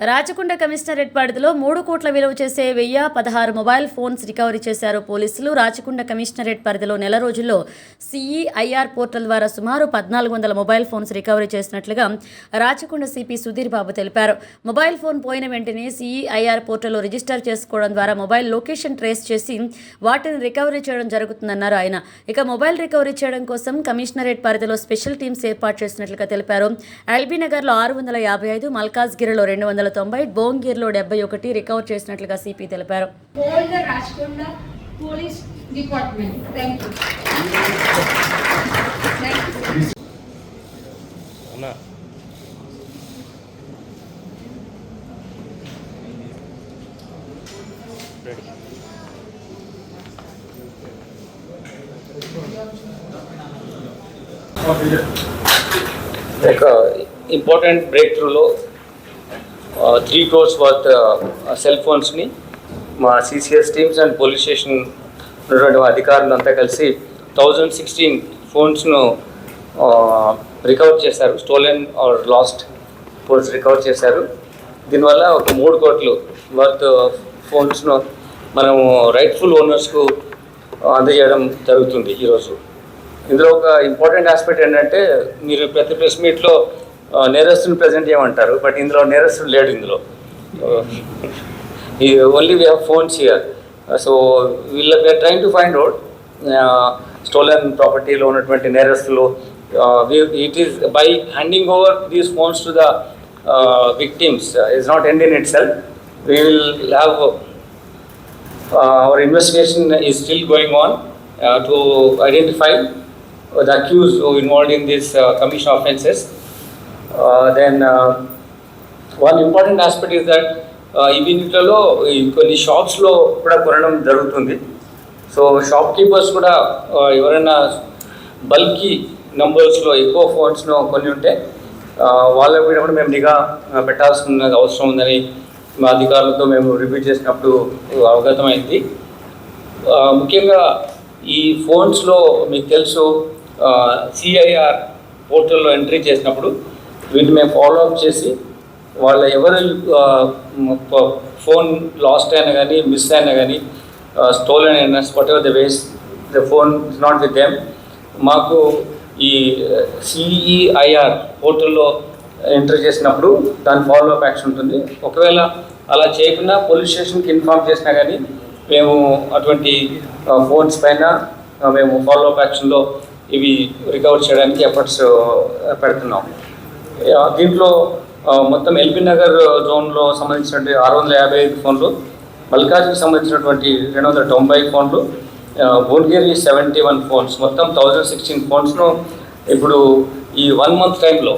Rachakonda commissionerate పరిధిలో మూడు కోట్ల విలువ చేసే వెయ్యి పదహారు మొబైల్ ఫోన్స్ రికవరీ చేశారు పోలీసులు. రాచకొండ కమిషనరేట్ పరిధిలో నెల రోజుల్లో సిఈఐఆర్ పోర్టల్ ద్వారా సుమారు పద్నాలుగు వందల మొబైల్ ఫోన్స్ రికవరీ చేసినట్లుగా రాచకొండ సిపి సుధీర్ బాబు తెలిపారు. మొబైల్ ఫోన్ పోయిన వెంటనే సిఈఐఆర్ పోర్టల్లో రిజిస్టర్ చేసుకోవడం ద్వారా మొబైల్ లొకేషన్ ట్రేస్ చేసి వాటిని రికవరీ చేయడం జరుగుతుందన్నారు ఆయన. ఇక మొబైల్ రికవరీ చేయడం కోసం కమిషనరేట్ పరిధిలో స్పెషల్ టీమ్స్ ఏర్పాటు చేసినట్లుగా తెలిపారు. ఎల్బీ నగర్లో ఆరు వందల యాభై ఐదు మల్కాజ్గిరిలో రెండు వందల తొంభై బోంగిర్లో డెబ్బై ఒకటి రికవర్ చేసినట్లుగా సిపి తెలిపారు. ఇంపార్టెంట్ బ్రేక్ త్రూలో త్రీ క్రోర్స్ వర్త్ సెల్ ఫోన్స్ని మా CCS teams and police station ఉన్నటువంటి అధికారులు అంతా కలిసి థౌజండ్ సిక్స్టీన్ ఫోన్స్ను రికవర్ చేశారు. Stolen or lost phones recover చేశారు. దీనివల్ల ఒక మూడు కోట్లు వర్త్ ఫోన్స్ను మనము రైట్ఫుల్ ఓనర్స్కు అందజేయడం జరుగుతుంది ఈరోజు ఇందులో ఒక ఇంపార్టెంట్ ఆస్పెక్ట్ ఏంటంటే మీరు ప్రతి ప్రెస్ మీట్లో నేరస్తుని ప్రజెంట్ చేయమంటారు బట్ ఇందులో నేరస్తుడు లేడు ఇందులో. ఈ only we have phones here so వీళ్ళ we are trying to find out stolen ప్రాపర్టీలో ఉన్నటువంటి నేరస్తులు it is by handing over these phones to the victims is not end in itself we will have our investigation is still going on to identify the accused the in this commission offences then one important aspect is that ఈ కొన్ని షాప్స్లో కూడా కొనడం జరుగుతుంది. So shopkeepers కూడా uh, ఎవరైనా bulky నంబర్స్లో ఎక్కువ ఫోన్స్ను కొన్ని ఉంటే uh, వాళ్ళకి కూడా మేము నిఘా పెట్టాల్సిన అవసరం ఉందని మా అధికారులతో మేము రివ్యూ చేసినప్పుడు అవగతమైంది. Uh, ముఖ్యంగా ఈ ఫోన్స్లో మీకు తెలుసు సిఐఆర్ పోర్టల్లో ఎంట్రీ చేసినప్పుడు వీటిని మేము ఫాలో అప్ చేసి వాళ్ళ ఎవరు ఫోన్ లాస్ట్ అయినా కానీ మిస్ అయినా కానీ స్టోలన్ అయినా whatever the ways the phone is not with them మాకు ఈ సిఈఐఆర్ పోర్టల్లో ఎంటర్ చేసినప్పుడు దాని ఫాలో అప్ యాక్షన్ ఉంటుంది. ఒకవేళ అలా చేయకుండా పోలీస్ స్టేషన్కి ఇన్ఫార్మ్ చేసినా కానీ మేము అటువంటి ఫోన్స్ పైన మేము ఫాలో అప్ యాక్షన్లో ఇవి రికవర్ చేయడానికి ఎఫర్ట్స్ పెడుతున్నాం. దీంట్లో మొత్తం ఎల్బీ నగర్ జోన్లో సంబంధించినటువంటి ఆరు వందల యాభై ఐదు ఫోన్లు మల్కాజ్కి సంబంధించినటువంటి రెండు వందల తొంభై ఫోన్లు భువనగిరి సెవెంటీ వన్ ఫోన్స్ మొత్తం థౌజండ్ సిక్స్టీన్ ఫోన్స్ను ఇప్పుడు ఈ వన్ మంత్ టైంలో